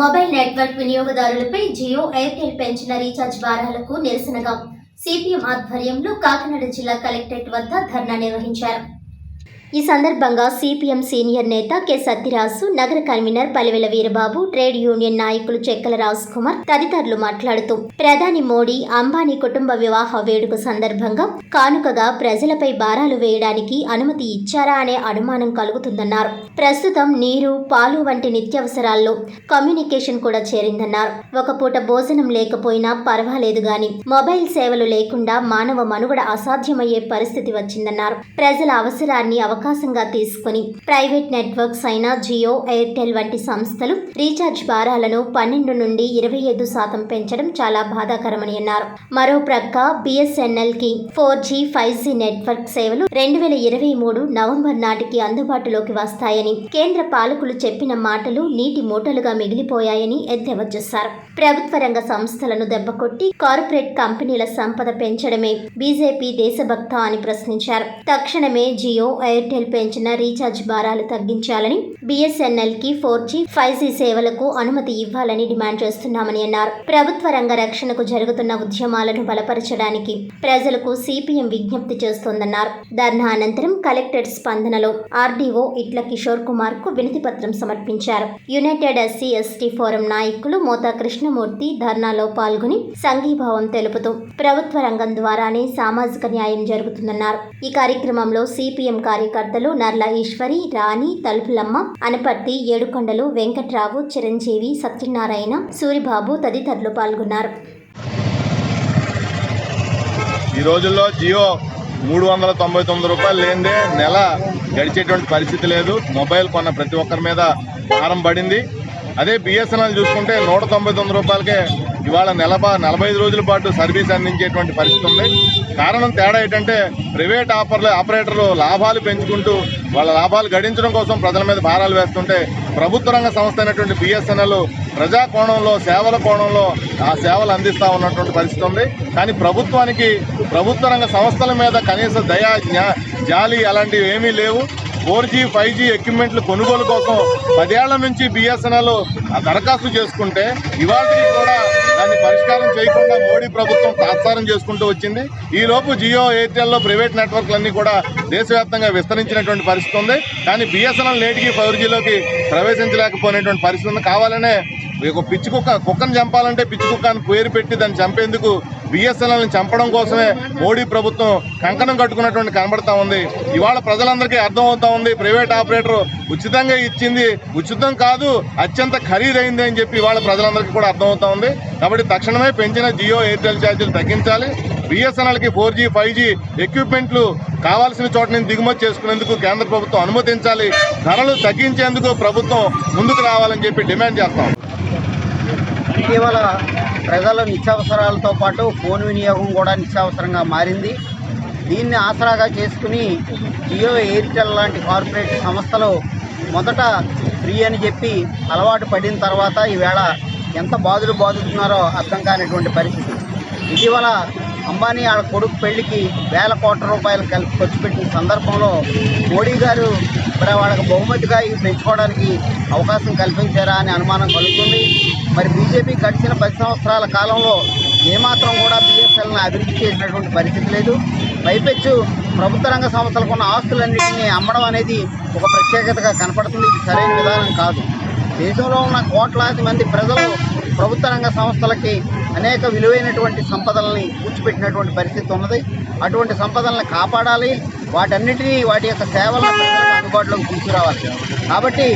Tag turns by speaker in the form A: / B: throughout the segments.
A: Mobile network వినియోగదారులపై Jio Airtel పెంచిన recharge భారాలకు నిరసనగా సిపిఎం ఆధ్వర్యంలో కాకినాడ జిల్లా కలెక్టరేట్ వద్ద ధర్నా నిర్వహించారు. ఈ సందర్భంగా సిపిఎం సీనియర్ నేత కె. సత్యరాజు నగర convener Palivela Veerababu trade union నాయకులు చెక్కల రాజ్ కుమార్ తదితరులు మాట్లాడుతూ ప్రధాని మోడీ అంబానీ కుటుంబ వివాహ వేడుక సందర్భంగా కానుకగా ప్రజలపై భారాలు వేయడానికి అనుమతి ఇచ్చారా అనే అనుమానం కలుగుతుందన్నారు. ప్రస్తుతం నీరు పాలు వంటి నిత్యావసరాల్లో కమ్యూనికేషన్ కూడా చేరిందన్నారు. ఒక పూట భోజనం లేకపోయినా పర్వాలేదు గాని మొబైల్ సేవలు లేకుండా మానవ మనుగడ అసాధ్యమయ్యే పరిస్థితి వచ్చిందన్నారు. ప్రజల అవసరాన్ని అవకాశంగా తీసుకుని ప్రైవేట్ నెట్వర్క్స్ అయిన జియో ఎయిర్టెల్ వంటి సంస్థలు రీఛార్జ్ భారాలను పన్నెండు నుండి ఇరవై ఐదు శాతం పెంచడం చాలా బాధాకరమని అన్నారు. మరో ప్రక్క బిఎస్ఎన్ఎల్కి four G five G network సేవలు రెండు వేల ఇరవై మూడు నవంబర్ నాటికి అందుబాటులోకి వస్తాయని కేంద్ర పాలకులు చెప్పిన మాటలు నీటి మూటలుగా మిగిలిపోయాయని ఎద్దేవా చేశారు. ప్రభుత్వ రంగ సంస్థలను దెబ్బకొట్టి కార్పొరేట్ కంపెనీల సంపద పెంచడమే బీజేపీ దేశభక్త అని ప్రశ్నించారు. తక్షణమే జియో ఎయిర్ ఎయిర్టెల్ పెంచిన రీఛార్జ్ భారాలు తగ్గించాలని బిఎస్ఎన్ఎల్కి ఫోర్ జీ ఫైవ్ జీ సేవలకు అనుమతి ఇవ్వాలని డిమాండ్ చేస్తున్నామని అన్నారు. ప్రభుత్వ రంగ రక్షణకు జరుగుతున్న ఉద్యమాలను బలపరచడానికి ప్రజలకు సిపిఎం విజ్ఞప్తి చేస్తోందన్నారు. ధర్నా అనంతరం కలెక్టర్ స్పందనలో ఆర్డీఓ ఇట్ల కిషోర్ కుమార్కు వినతి పత్రం సమర్పించారు. యునైటెడ్ ఎస్సీ ఎస్టీ ఫోరం నాయకులు మోతా కృష్ణమూర్తి ధర్నాలో పాల్గొని సంఘీభావం తెలుపుతూ ప్రభుత్వ రంగం ద్వారానే సామాజిక న్యాయం జరుగుతుందన్నారు. ఈ కార్యక్రమంలో సిపిఎం కార్యకర్తలు నర్ల ఈశ్వరి రాణి తలుపులమ్మ అనపర్తి ఏడుకొండలు వెంకట్రావు చిరంజీవి సత్యనారాయణ సూరిబాబు తదితరులు పాల్గొన్నారు.
B: ఈ రోజుల్లో జియో మూడు వందల తొంభై తొమ్మిది రూపాయలు లేనిదే నెల గడిచేటువంటి పరిస్థితి లేదు. మొబైల్ కొన్న ప్రతి ఒక్కరి మీద భారం పడింది. అదే బిఎస్ఎన్ఎల్ చూసుకుంటే నూట తొంభై తొమ్మిది రూపాయలకే ఇవాళ నెల నలభై ఐదు రోజుల పాటు సర్వీస్ అందించేటువంటి పరిస్థితి ఉంది. కారణం తేడా ఏంటంటే ప్రైవేట్ ఆపర్లు ఆపరేటర్లు లాభాలు పెంచుకుంటూ వాళ్ళ లాభాలు గడించడం కోసం ప్రజల మీద భారాలు వేస్తుంటే ప్రభుత్వ రంగ సంస్థ అయినటువంటి బిఎస్ఎన్ఎల్ ప్రజా కోణంలో సేవల కోణంలో ఆ సేవలు అందిస్తూ ఉన్నటువంటి పరిస్థితి ఉంది. కానీ ప్రభుత్వానికి ప్రభుత్వ రంగ సంస్థల మీద కనీస దయా జాలి అలాంటివి ఏమీ లేవు. ఫోర్ జీ ఫైవ్ జీ ఎక్విప్మెంట్లు కొనుగోలు కోసం పదేళ్ళ నుంచి బిఎస్ఎన్ఎల్ దరఖాస్తు చేసుకుంటే ఇవాళకి కూడా దాన్ని పరిష్కారం చేయకుండా మోడీ ప్రభుత్వం తాత్సారం చేసుకుంటూ వచ్చింది. ఈలోపు జియో ఎయిర్టెల్లో ప్రైవేట్ నెట్వర్క్లన్నీ కూడా దేశవ్యాప్తంగా విస్తరించినటువంటి పరిస్థితి ఉంది. కానీ బిఎస్ఎన్ఎల్ నేటికి ఫోర్ జీలోకి ప్రవేశించలేకపోయినటువంటి పరిస్థితి ఉంది. కావాలనే ఒక పిచ్చి కుక్క కుక్కను చంపాలంటే పిచ్చి కుక్క అని పేరు పెట్టి దాన్ని చంపేందుకు బిఎస్ఎన్ఎల్ని చంపడం కోసమే మోడీ ప్రభుత్వం కంకణం కట్టుకున్నటువంటి కనబడతా ఉంది. ఇవాళ ప్రజలందరికీ అర్థమవుతా ఉంది ప్రైవేట్ ఆపరేటర్ ఉచితంగా ఇచ్చింది ఉచితం కాదు అత్యంత ఖరీదైంది అని చెప్పి ఇవాళ ప్రజలందరికీ కూడా అర్థమవుతా ఉంది. కాబట్టి తక్షణమే పెంచిన జియో ఎయిర్టెల్ ఛార్జీలు తగ్గించాలి. బిఎస్ఎన్ఎల్కి ఫోర్ జీ ఫైవ్ జీ ఎక్విప్మెంట్లు కావాల్సిన చోట నుంచి దిగుమతి చేసుకునేందుకు కేంద్ర ప్రభుత్వం అనుమతించాలి. ధరలు తగ్గించేందుకు ప్రభుత్వం ముందుకు రావాలని చెప్పి డిమాండ్ చేస్తాం
C: ఇటీవల ప్రజల నిత్యావసరాలతో పాటు ఫోన్ వినియోగం కూడా నిత్యావసరంగా మారింది. దీన్ని ఆసరాగా చేసుకుని జియో ఎయిర్టెల్ లాంటి కార్పొరేట్ సంస్థలు మొదట ఫ్రీ అని చెప్పి అలవాటు పడిన తర్వాత ఈవేళ ఎంత బాధలు బాధుతున్నారో అర్థం కానిటువంటి పరిస్థితి. ఇటీవల అంబానీ వాళ్ళ కొడుకు పెళ్ళికి వేల కోట్ల రూపాయలు కలిపి ఖర్చు పెట్టిన సందర్భంలో మోడీ గారు మరి వాళ్ళకి బహుమతిగా ఇవి పెంచుకోవడానికి అవకాశం కల్పించారా అనే అనుమానం కలుగుతుంది. మరి బీజేపీ గడిచిన పది సంవత్సరాల కాలంలో ఏమాత్రం కూడా బిఎస్ఎల్ని అభివృద్ధి చేసినటువంటి పరిస్థితి లేదు. పైపెచ్చు ప్రభుత్వ రంగ సంస్థలకు ఉన్న ఆస్తులన్నింటినీ అమ్మడం అనేది ఒక ప్రత్యేకతగా కనపడుతుంది. ఇది సరైన విధానం కాదు. దేశంలో ఉన్న కోట్లాది మంది ప్రజలు ప్రభుత్వ రంగ సంస్థలకి అనేక విలువైనటువంటి సంపదల్ని కూర్చిపెట్టినటువంటి పరిస్థితి ఉన్నది. అటువంటి సంపదలను కాపాడాలి. వాటన్నిటినీ వాటి యొక్క సేవలను అందుబాటులోకి తీసుకురావాలి. కాబట్టి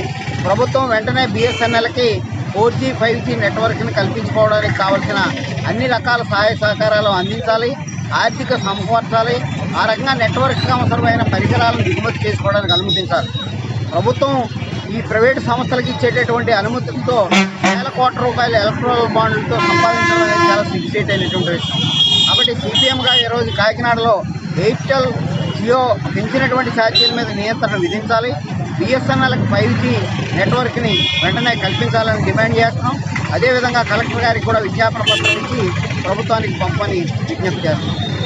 C: ప్రభుత్వం వెంటనే బిఎస్ఎన్ఎల్కి ఫోర్ జీ ఫైవ్ జీ నెట్వర్క్ని కల్పించుకోవడానికి కావలసిన అన్ని రకాల సహాయ సహకారాలు అందించాలి. ఆర్థిక సమకూర్చాలి. ఆ రకంగా నెట్వర్క్కి అవసరమైన పరికరాలను దిగుమతి చేసుకోవడానికి అనుమతించాలి. ప్రభుత్వం ఈ ప్రైవేటు సంస్థలకు ఇచ్చేటటువంటి అనుమతులతో వేల కోట్ల రూపాయల ఎలక్ట్రల్ బాండ్లతో సంపాదించడం అనేది చాలా అయినటువంటి విషయం కాబట్టి సిపిఎంగా ఈరోజు కాకినాడలో ఎయిర్టెల్ జియో పెంచినటువంటి ఛార్జీల మీద నియంత్రణ విధించాలి. బిఎస్ఎన్ఎల్కి ఫైవ్ జీ నెట్వర్క్ని వెంటనే కల్పించాలని డిమాండ్ చేస్తున్నాం. అదేవిధంగా కలెక్టర్ గారికి కూడా విజ్ఞాపన పత్రం ఇచ్చి ప్రభుత్వానికి పంపని విజ్ఞప్తి చేస్తున్నాం.